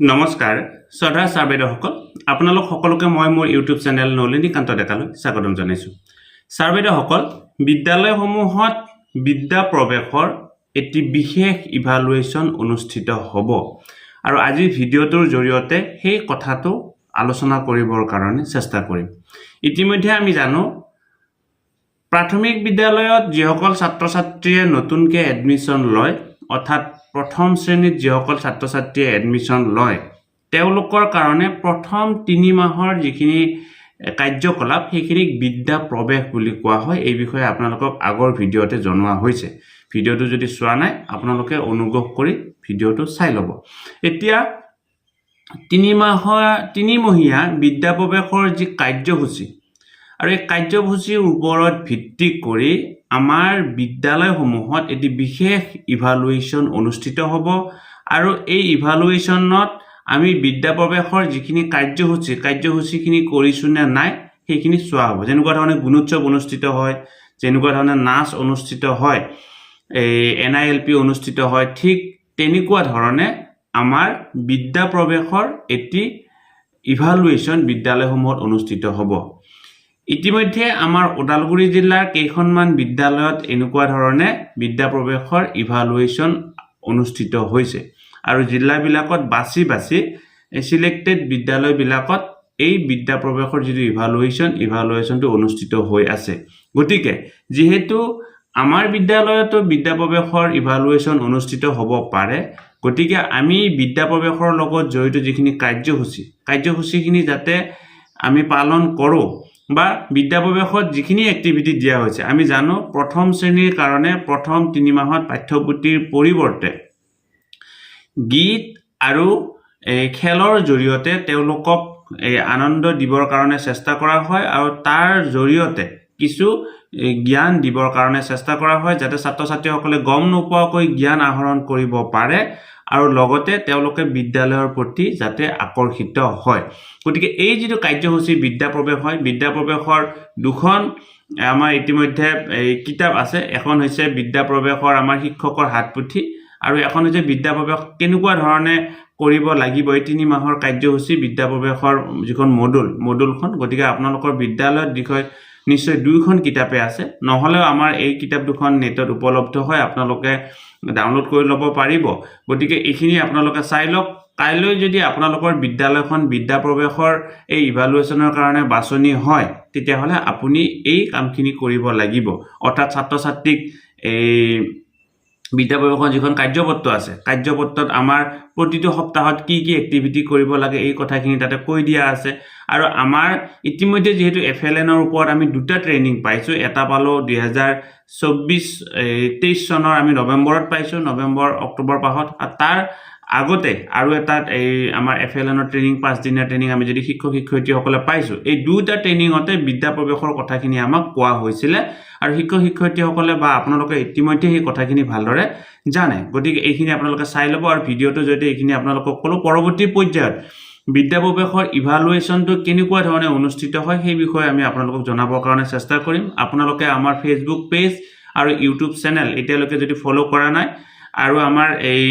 নমস্কাৰ শ্ৰদ্ধা ছাৰ বাইদেউসকল আপোনালোক সকলোকে মই মোৰ ইউটিউব চেনেল নলিনীকান্ত ডেকালৈ স্বাগতম জনাইছোঁ। ছাৰ বাইদেউসকল বিদ্যালয়সমূহত বিদ্যা প্ৰৱেশৰ এটি বিশেষ ইভালুৱেশ্যন অনুষ্ঠিত হ'ব আৰু আজিৰ ভিডিঅ'টোৰ জৰিয়তে সেই কথাটো আলোচনা কৰিবৰ কাৰণে চেষ্টা কৰিম। ইতিমধ্যে আমি জানো প্ৰাথমিক বিদ্যালয়ত যিসকল ছাত্ৰ ছাত্ৰীয়ে নতুনকৈ এডমিশ্যন লয় অৰ্থাৎ প্ৰথম শ্ৰেণীত যিসকল ছাত্ৰ ছাত্ৰীয়ে এডমিশ্যন লয় তেওঁলোকৰ কাৰণে প্ৰথম তিনি মাহৰ যিখিনি কাৰ্যকলাপ সেইখিনিক বিদ্যা প্ৰৱেশ বুলি কোৱা হয়। এই বিষয়ে আপোনালোকক আগৰ ভিডিঅ'তে জনোৱা হৈছে। ভিডিঅ'টো যদি চোৱা নাই আপোনালোকে অনুগ্ৰহ কৰি ভিডিঅ'টো চাই ল'ব। এতিয়া তিনি মাহৰ তিনিমহীয়া বিদ্যা প্ৰৱেশৰ যি কাৰ্যসূচী আৰু এই কাৰ্যসূচীৰ ওপৰত ভিত্তি কৰি আমাৰ বিদ্যালয়সমূহত এটি বিশেষ ইভালুৱেশ্যন অনুষ্ঠিত হ'ব। আৰু এই ইভালুৱেশ্যনত আমি বিদ্যা প্ৰৱেশৰ যিখিনি কাৰ্যসূচী কাৰ্যসূচীখিনি কৰিছোঁ নে নাই সেইখিনি চোৱা হ'ব। যেনেকুৱা ধৰণে গুণোৎসৱ অনুষ্ঠিত হয় যেনেকুৱা ধৰণে নাচ অনুষ্ঠিত হয় এই এন আই এল পি অনুষ্ঠিত হয় ঠিক তেনেকুৱা ধৰণে আমাৰ বিদ্যা প্ৰৱেশৰ এটি ইভালুৱেশ্যন বিদ্যালয়সমূহত অনুষ্ঠিত হ'ব। ইতিমধ্যে আমাৰ ওদালগুৰি জিলাৰ কেইখনমান বিদ্যালয়ত এনেকুৱা ধৰণে বিদ্যা প্ৰৱেশৰ ইভালুৱেশ্যন অনুষ্ঠিত হৈছে। আৰু জিলাবিলাকত বাছি বাছি চিলেক্টেড বিদ্যালয়বিলাকত এই বিদ্যা প্ৰৱেশৰ যিটো ইভালুৱেশ্যন ইভালুৱেশ্যনটো অনুষ্ঠিত হৈ আছে। গতিকে, যিহেতু আমাৰ বিদ্যালয়তো বিদ্যা প্ৰৱেশৰ ইভালুৱেশ্যন অনুষ্ঠিত হ'ব পাৰে, গতিকে আমি বিদ্যা প্ৰৱেশৰ লগত জড়িত যিখিনি কাৰ্যসূচী, কাৰ্যসূচীখিনি যাতে আমি পালন কৰোঁ বা বিদ্যা প্ৰৱেশত যিখিনি এক্টিভিটি দিয়া হৈছে, আমি জানো প্ৰথম শ্ৰেণীৰ কাৰণে প্ৰথম তিনি মাহত পাঠ্যপুথিৰ পৰিৱৰ্তে গীত আৰু এই খেলৰ জৰিয়তে তেওঁলোকক এই আনন্দ দিবৰ কাৰণে চেষ্টা কৰা হয় আৰু তাৰ জৰিয়তে কিছু জ্ঞান দিবৰ কাৰণে চেষ্টা কৰা হয় যাতে ছাত্ৰ ছাত্ৰীসকলে গম নোপোৱাকৈ জ্ঞান আহৰণ কৰিব পাৰে আৰু লগতে তেওঁলোকে বিদ্যালয়ৰ প্ৰতি যাতে আকৰ্ষিত হয়। গতিকে এই যিটো কাৰ্যসূচী বিদ্যা প্ৰৱেশ হয় বিদ্যা প্ৰৱেশৰ দুখন আমাৰ ইতিমধ্যে এই কিতাপ আছে। এখন হৈছে বিদ্যা প্ৰৱেশৰ আমাৰ শিক্ষকৰ হাত পুথি আৰু এখন হৈছে বিদ্যা প্ৰৱেশ কেনেকুৱা ধৰণে কৰিব লাগিব এই তিনি মাহৰ কাৰ্যসূচী বিদ্যা প্ৰৱেশৰ যিখন মডুল মডুলখন। গতিকে আপোনালোকৰ বিদ্যালয়ত বিষয় নিশ্চয় দুয়োখন কিতাপে আছে। নহ'লেও আমাৰ এই কিতাপ দুখন নেটত উপলব্ধ হয়, আপোনালোকে ডাউনলোড কৰি ল'ব পাৰিব। গতিকে এইখিনি আপোনালোকে চাই লওক। কাইলৈ যদি আপোনালোকৰ বিদ্যালয়খন বিদ্যা প্ৰৱেশৰ এই ইভালুৱেশ্যনৰ কাৰণে বাছনি হয়, তেতিয়াহ'লে আপুনি এই কামখিনি কৰিব লাগিব। অৰ্থাৎ ছাত্ৰ ছাত্ৰীক এই বিদ্যা প্ৰৱেশৰ যিখন কাৰ্যপত্ৰ আছে, কাৰ্যপত্ৰত আমাৰ প্ৰতিটো সপ্তাহত কি কি এক্টিভিটি কৰিব লাগে, এই কথাখিনি তাতে কৈ দিয়া আছে। আৰু আমাৰ ইতিমধ্যে যিহেতু এফ এল এনৰ ওপৰত আমি দুটা ট্ৰেইনিং পাইছোঁ, এটা পালোঁ দুহেজাৰ চৌব্বিছ তেইছ চনৰ আমি নৱেম্বৰত পাইছোঁ, নৱেম্বৰ, অক্টোবৰ মাহত তাৰ আগতে আৰু এটা এই আমাৰ এফ এল এনৰ ট্ৰেইনিং পাঁচদিনীয়া ট্ৰেইনিং আমি যদি শিক্ষক শিক্ষয়িত্ৰীসকলে পাইছোঁ, এই দুটা ট্ৰেইনিঙতে বিদ্যা প্ৰৱেশৰ কথাখিনি আমাক কোৱা হৈছিলে আৰু শিক্ষক শিক্ষয়িত্ৰীসকলে বা আপোনালোকে ইতিমধ্যে সেই কথাখিনি ভালদৰে জানে। গতিকে এইখিনি আপোনালোকে চাই ল'ব আৰু ভিডিঅ'টোৰ জৰিয়তে এইখিনি আপোনালোকক ক'লো, পৰৱৰ্তী পৰ্যায়ত বিদ্যা প্ৰৱেশৰ ইভালুৱেশ্যনটো কেনেকুৱা ধৰণে অনুষ্ঠিত হয় সেই বিষয়ে আমি আপোনালোকক জনাবৰ কাৰণে চেষ্টা কৰিম। আপোনালোকে আমাৰ ফেচবুক পেজ আৰু ইউটিউব চেনেল এতিয়ালৈকে যদি ফ'ল' কৰা নাই আৰু আমাৰ এই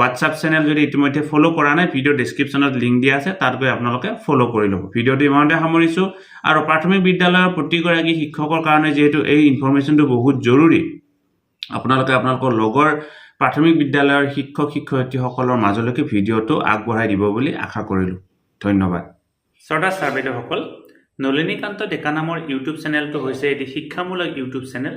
হোৱাটছআপ চেনেল যদি ইতিমধ্যে ফ'ল' কৰা নাই ভিডিঅ' ডেছক্ৰিপশ্যনত লিংক দিয়া আছে, তাত গৈ আপোনালোকে ফ'ল' কৰি ল'ব। ভিডিঅ'টো ইমানতে সামৰিছোঁ। আৰু প্ৰাথমিক বিদ্যালয়ৰ প্ৰতিগৰাকী শিক্ষকৰ কাৰণে যিহেতু এই ইনফৰ্মেশ্যনটো বহুত জৰুৰী, আপোনালোকে আপোনালোকৰ লগৰ প্ৰাথমিক বিদ্যালয়ৰ শিক্ষক, শিক্ষয়িত্ৰীসকলৰ মাজলৈকে ভিডিঅ'টো আগবঢ়াই দিব বুলি আশা কৰিলোঁ। ধন্যবাদ। শ্ৰদ্ধা ছাৰ বাইদেউসকল, নলিনীকান্ত ডেকা নামৰ ইউটিউব চেনেলটো হৈছে এটি শিক্ষামূলক ইউটিউব চেনেল